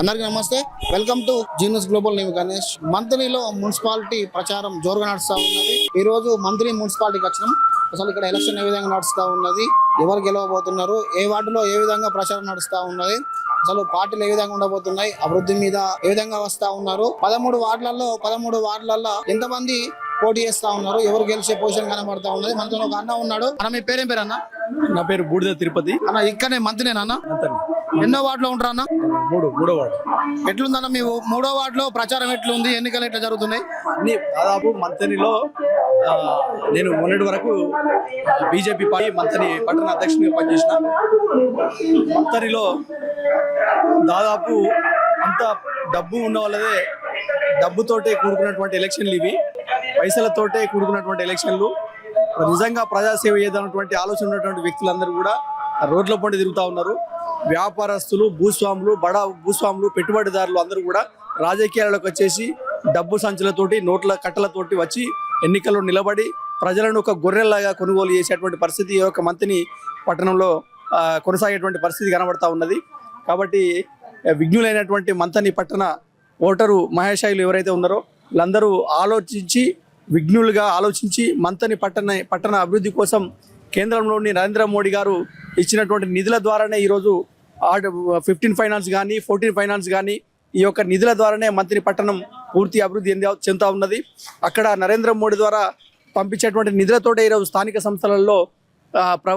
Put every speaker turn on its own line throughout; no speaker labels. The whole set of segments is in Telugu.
అందరికీ నమస్తే. వెల్కమ్ టు జీనస్ గ్లోబల్ నేను గణేష్. మంత్రిలో మున్సిపాలిటీ ప్రచారం జోరుగా నడుస్తూ ఉన్నది. ఈ రోజు మంత్రి మున్సిపాలిటీకి వచ్చినాం. అసలు ఇక్కడ ఎలక్షన్ ఏ విధంగా నడుస్తూ ఉన్నది? ఎవరు గెలవబోతున్నారు? ఏ వార్డులో ఏ విధంగా ప్రచారం నడుస్తూ ఉన్నది? అసలు పార్టీలు ఏ విధంగా ఉండబోతున్నాయి? అభివృద్ధి మీద ఏ విధంగా వస్తా ఉన్నారు? పదమూడు వార్డులలో పదమూడు వార్డులలో ఎంతమంది పోటీ చేస్తా ఉన్నారు? ఎవరు గెలిచే పొజిషన్ కనబడతా ఉన్నది? మనతో ఒక అన్న ఉన్నాడు. అన్న మీ పేరేం పేరు అన్న?
నా పేరు బూడిద తిరుపతి.
అన్న ఇక్కడనే మంత్రినేనా అన్న? ఎన్నో వార్డులో ఉంటారా అన్న?
మూడు మూడో వాడు
ఎట్లుందన్న మీ మూడో వార్డులో ప్రచారం ఎట్లుంది? ఎన్నికలు ఎట్లా జరుగుతున్నాయి?
అన్ని దాదాపు మంతనిలో నేను మొన్నటి వరకు బీజేపీ పార్టీ మంతని పట్టణ అధ్యక్షునిగా పనిచేసిన. మంతనిలో దాదాపు అంత డబ్బు ఉన్న వాళ్ళదే డబ్బుతోటే కూడుకున్నటువంటి ఎలక్షన్లు ఇవి. పైసలతోటే కూడుకున్నటువంటి ఎలక్షన్లు. నిజంగా ప్రజాసేవ ఏదన్నటువంటి ఆలోచన ఉన్నటువంటి వ్యక్తులందరూ కూడా రోడ్ల పండి తిరుగుతూ ఉన్నారు. వ్యాపారస్తులు భూస్వాములు బడా భూస్వాములు పెట్టుబడిదారులు అందరూ కూడా రాజకీయాలకు వచ్చేసి డబ్బు సంచులతోటి నోట్ల కట్టలతోటి వచ్చి ఎన్నికల్లో నిలబడి ప్రజలను ఒక గొర్రెల్లాగా కొనుగోలు చేసేటువంటి పరిస్థితి ఈ యొక్క మంత్రిని పట్టణంలో కొనసాగేటువంటి పరిస్థితి కనబడతా ఉన్నది. కాబట్టి విఘ్నులైనటువంటి మంతని పట్టణ ఓటరు మహేషాయిలు ఎవరైతే ఉన్నారో వీళ్ళందరూ ఆలోచించి విఘ్నులుగా ఆలోచించి మంతని పట్టణ పట్టణ అభివృద్ధి కోసం కేంద్రంలోని నరేంద్ర మోడీ గారు ఇచ్చినటువంటి నిధుల ద్వారానే ఈరోజు ఫిఫ్టీన్ ఫైనాన్స్ కానీ ఫోర్టీన్ ఫైనాన్స్ కానీ ఈ యొక్క నిధుల ద్వారానే మంత్రి పట్టణం పూర్తి అభివృద్ధి చెందా చెందుతా ఉన్నది. అక్కడ నరేంద్ర మోడీ ద్వారా పంపించేటువంటి నిధులతోటే ఈరోజు స్థానిక సంస్థలలో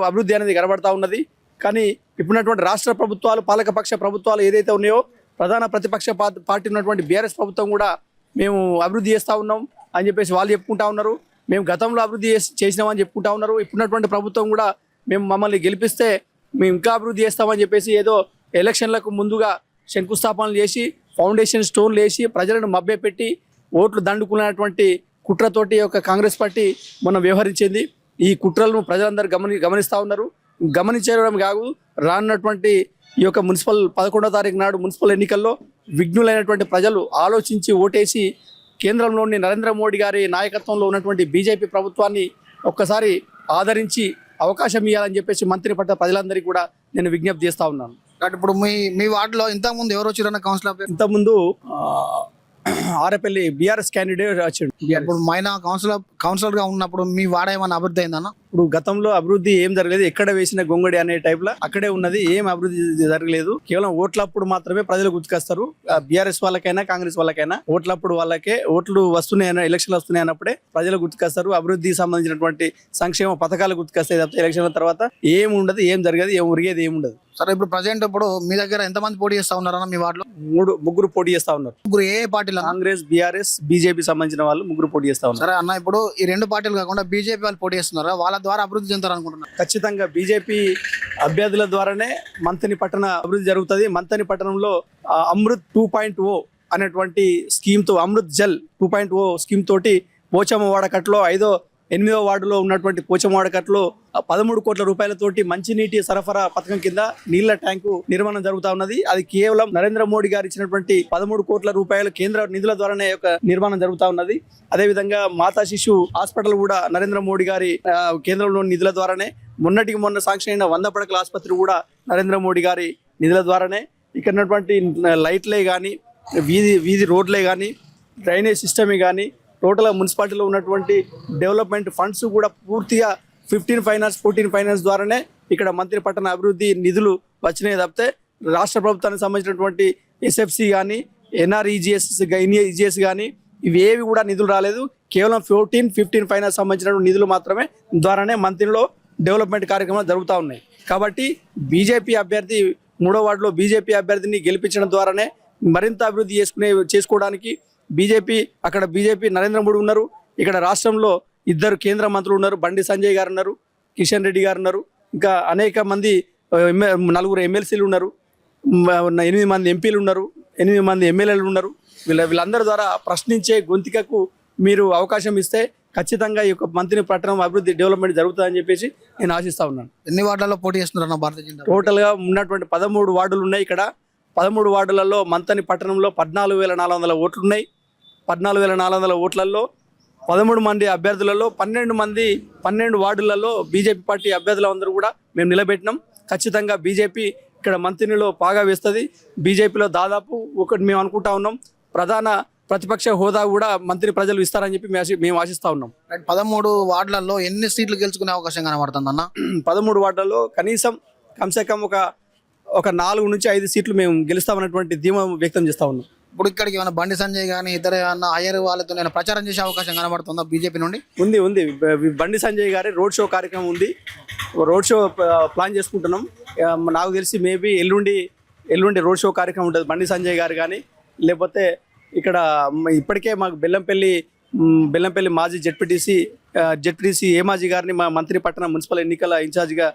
అభివృద్ధి అనేది కనబడతా ఉన్నది. కానీ ఇప్పుడున్నటువంటి రాష్ట్ర ప్రభుత్వాలు పాలకపక్ష ప్రభుత్వాలు ఏదైతే ఉన్నాయో ప్రధాన ప్రతిపక్ష పార్టీ ఉన్నటువంటి బీఆర్ఎస్ ప్రభుత్వం కూడా మేము అభివృద్ధి చేస్తూ ఉన్నాం అని చెప్పేసి వాళ్ళు చెప్పుకుంటా ఉన్నారు. మేము గతంలో అభివృద్ధి చేసి- చేసినామని చెప్పుకుంటా ఉన్నారు. ఇప్పుడున్నటువంటి ప్రభుత్వం కూడా మేము మమ్మల్ని గెలిపిస్తే మేము ఇంకా అభివృద్ధి చేస్తామని చెప్పేసి ఏదో ఎలక్షన్లకు ముందుగా శంకుస్థాపనలు చేసి ఫౌండేషన్ స్టోన్లు వేసి ప్రజలను మభ్యపెట్టి ఓట్లు దండుకున్నటువంటి కుట్రతోటి ఈ యొక్క కాంగ్రెస్ పార్టీ మొన్న వ్యవహరించింది. ఈ కుట్రలను ప్రజలందరూ గమని గమనిస్తూ ఉన్నారు. గమనించడం కాదు రానున్నటువంటి ఈ యొక్క మున్సిపల్ పదకొండో తారీఖు నాడు మున్సిపల్ ఎన్నికల్లో విఘ్నులైనటువంటి ప్రజలు ఆలోచించి ఓటేసి కేంద్రంలోని నరేంద్ర మోడీ గారి నాయకత్వంలో ఉన్నటువంటి బీజేపీ ప్రభుత్వాన్ని ఒక్కసారి ఆదరించి అవకాశం ఇవ్వాలని చెప్పేసి మంత్రి పట్ల ప్రజలందరికీ కూడా నేను విజ్ఞప్తి చేస్తా ఉన్నాను
కాబట్టి ఇప్పుడు మీ మీ వార్డులో ఇంతకు ముందు ఎవరు వచ్చారన్న కౌన్సిలర్?
ఇంతకుముందు ఆ, ఆరపల్లి బీఆర్ఎస్ క్యాండిడేట్ వచ్చిండు
ఇప్పుడు మైనా కౌన్సిలర్ కౌన్సిలర్గా ఉన్నప్పుడు మీ వాడ ఏమైనా అభివృద్ధి అయిందన్న
ఇప్పుడు గతంలో అభివృద్ధి ఏం జరగలేదు. ఎక్కడ వేసిన గొంగడి అనే టైప్లో అక్కడే ఉన్నది. ఏం అభివృద్ధి జరగలేదు. కేవలం ఓట్లప్పుడు మాత్రమే ప్రజలు గుర్తుకొస్తారు. బీఆర్ఎస్ వాళ్ళకైనా కాంగ్రెస్ వాళ్ళకైనా ఓట్లప్పుడు వాళ్ళకే ఓట్లు వస్తున్నాయన్న ఎలక్షన్లు వస్తున్నాయి అన్నప్పుడే ప్రజలు గుర్తుకొస్తారు. అభివృద్ధికి సంబంధించినటువంటి సంక్షేమ పథకాలు గుర్తుకొస్తాయి తప్పితే ఎలక్షన్ల తర్వాత ఏం ఉండదు ఏం జరగదు ఏం ఉరిగేది ఏం ఉండదు.
సరే ఇప్పుడు ప్రజెంట్ ఇప్పుడు మీ దగ్గర ఎంతమంది పోటీ చేస్తా ఉన్నారన్న మీ వార్డులో?
మూడు ముగ్గురు పోటీ చేస్తా ఉన్నారు.
ముగ్గురు ఏ పార్టీలు?
కాంగ్రెస్ బీఆర్ఎస్ బీజేపీ సంబంధించిన వాళ్ళు ముగ్గురు పోటీ చేస్తా ఉన్నారు.
సరే అన్న ఇప్పుడు ఈ రెండు పార్టీలు కాకుండా బీజేపీ వాళ్ళు పోటీ చేస్తున్నారా? వాళ్ళ ద్వారా అభివృద్ధి చెందారు అనుకుంటున్నారు
ఖచ్చితంగా బీజేపీ అభ్యర్థుల ద్వారానే మంతని పట్టణ అభివృద్ధి జరుగుతుంది. మంతని పట్టణంలో అమృత్ టూ పాయింట్ ఓ అనేటువంటి స్కీమ్తో Amrut Jal two point O scheme తోటి పోచమ్మ వాడకట్లో ఐదో ఎనిమిదో వార్డులో ఉన్నటువంటి పోచమ్మ పదమూడు కోట్ల రూపాయలతోటి మంచినీటి సరఫరా పథకం కింద నీళ్ళ ట్యాంకు నిర్మాణం జరుగుతా ఉన్నది. అది కేవలం నరేంద్ర మోడీ గారు ఇచ్చినటువంటి పదమూడు కోట్ల రూపాయలు కేంద్ర నిధుల ద్వారానే యొక్క నిర్మాణం జరుగుతా ఉన్నది. అదేవిధంగా మాతా శిశు హాస్పిటల్ కూడా నరేంద్ర మోడీ గారి కేంద్రంలోని నిధుల ద్వారానే మొన్నటికి మొన్న శాంక్షన్ అయిన వంద పడకల ఆసుపత్రి కూడా నరేంద్ర మోడీ గారి నిధుల ద్వారానే ఇక్కడ ఉన్నటువంటి లైట్లే కానీ వీధి వీధి రోడ్లే కానీ డ్రైనేజ్ సిస్టమే కానీ టోటల్ మున్సిపాలిటీలో ఉన్నటువంటి డెవలప్మెంట్ ఫండ్స్ కూడా పూర్తిగా ఫిఫ్టీన్ ఫైనాన్స్ ఫోర్టీన్ ఫైనాన్స్ ద్వారానే ఇక్కడ మంత్రి పట్టణ అభివృద్ధి నిధులు వచ్చినాయి తప్పితే రాష్ట్ర ప్రభుత్వానికి సంబంధించినటువంటి ఎస్ఎఫ్సి కానీ ఎన్ఆర్ఈజిఎస్ ఎన్ఈజిఎస్ కానీ ఇవేవి కూడా నిధులు రాలేదు. కేవలం ఫోర్టీన్ ఫిఫ్టీన్ ఫైనాన్స్ సంబంధించిన నిధులు మాత్రమే ద్వారానే మంత్రిలో డెవలప్మెంట్ కార్యక్రమాలు జరుగుతూ ఉన్నాయి. కాబట్టి బీజేపీ అభ్యర్థి మూడో వార్డులో బీజేపీ అభ్యర్థిని గెలిపించడం ద్వారానే మరింత అభివృద్ధి చేసుకునే చేసుకోవడానికి బీజేపీ అక్కడ బీజేపీ నరేంద్ర మోడీ ఉన్నారు. ఇక్కడ రాష్ట్రంలో ఇద్దరు కేంద్ర మంత్రులు ఉన్నారు. బండి సంజయ్ గారు ఉన్నారు కిషన్ రెడ్డి గారు ఉన్నారు. ఇంకా అనేక మంది నలుగురు ఎమ్మెల్సీలు ఉన్నారు. ఎనిమిది మంది ఎంపీలు ఉన్నారు. ఎనిమిది మంది ఎమ్మెల్యేలు ఉన్నారు. వీళ్ళ వీళ్ళందరి ద్వారా ప్రశ్నించే గొంతికకు మీరు అవకాశం ఇస్తే ఖచ్చితంగా ఈ యొక్క మంత్రి పట్టణం అభివృద్ధి డెవలప్మెంట్ జరుగుతుందని చెప్పేసి నేను ఆశిస్తా ఉన్నాను.
ఎన్ని వార్డులలో పోటీ చేస్తున్నారన్న భారతీయ జనతా?
టోటల్గా ఉన్నటువంటి పదమూడు వార్డులు ఉన్నాయి ఇక్కడ. పదమూడు వార్డులలో మంతని పట్టణంలో పద్నాలుగు వేల నాలుగు వందల ఓట్లు ఉన్నాయి. పద్నాలుగు వేల నాలుగు వందల ఓట్లలో పదమూడు మంది అభ్యర్థులలో పన్నెండు మంది పన్నెండు వార్డులలో బీజేపీ పార్టీ అభ్యర్థులు అందరూ కూడా మేము నిలబెట్టినాం. ఖచ్చితంగా బీజేపీ ఇక్కడ మంత్రిలో పాగా వేస్తుంది. బీజేపీలో దాదాపు ఒకటి మేము అనుకుంటా ఉన్నాం. ప్రధాన ప్రతిపక్ష హోదా కూడా మంత్రి ప్రజలు ఇస్తారని చెప్పి మేము ఆశి- మేము ఆశిస్తా ఉన్నాం.
పదమూడు వార్డులలో ఎన్ని సీట్లు గెలుచుకునే అవకాశం కనబడుతుంది అన్న?
పదమూడు వార్డులలో కనీసం కమ్సే కమ్ ఒక ఒక నాలుగు నుంచి ఐదు సీట్లు మేము గెలుస్తామన్నటువంటి ధీమా వ్యక్తం చేస్తా ఉన్నాం.
ఇప్పుడు ఇక్కడికి ఏమైనా బండి సంజయ్ కానీ ఇతర ఏమైనా అయ్యర్ వాళ్ళతో నేను ప్రచారం చేసే అవకాశం కనబడుతుందా బీజేపీ నుండి?
ఉంది ఉంది. బండి సంజయ్ గారి రోడ్ షో కార్యక్రమం ఉంది. రోడ్ షో ప్లాన్ చేసుకుంటున్నాం. నాకు తెలిసి మేబీ ఎల్లుండి ఎల్లుండి రోడ్ షో కార్యక్రమం ఉంటుంది బండి సంజయ్ గారు కానీ లేకపోతే ఇక్కడ ఇప్పటికే మాకు బెల్లంపల్లి బెల్లంపల్లి మాజీ జెడ్పీటీసీ జెడ్పీటీసీ ఏమాజీ గారిని మా మంత్రి పట్టణ మున్సిపల్ ఎన్నికల ఇన్ఛార్జిగా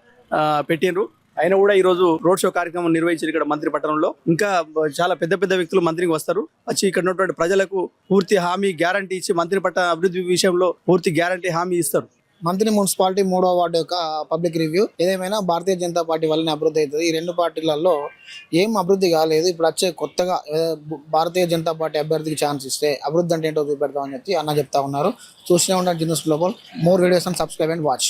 పెట్టినరు పెట్టిండ్రు. ఆయన కూడా ఈరోజు రోడ్ షో కార్యక్రమం నిర్వహించారు ఇక్కడ మంత్రి పట్టణంలో. ఇంకా చాలా పెద్ద పెద్ద వ్యక్తులు మంత్రికి వస్తారు. వచ్చి ఇక్కడ ఉన్నటువంటి ప్రజలకు పూర్తి హామీ గ్యారంటీ ఇచ్చి మంత్రి పట్టణ అభివృద్ధి విషయంలో పూర్తి గ్యారంటీ హామీ ఇస్తారు.
మంత్రి మున్సిపాలిటీ మూడో వార్డు యొక్క పబ్లిక్ రివ్యూ. ఏదేమైనా భారతీయ జనతా పార్టీ వల్లనే అభివృద్ధి అవుతుంది. ఈ రెండు పార్టీలలో ఏం అభివృద్ధి కాలేదు. ఇప్పుడు వచ్చే కొత్తగా భారతీయ జనతా పార్టీ అభ్యర్థికి ఛాన్స్ ఇస్తే అభివృద్ధి అంటే ఏంటో చూపెడతామని చెప్పి అన్న చెప్తా ఉన్నారు. చూస్తూనే ఉండండి జిన్నస్ global. More videos and subscribe and watch.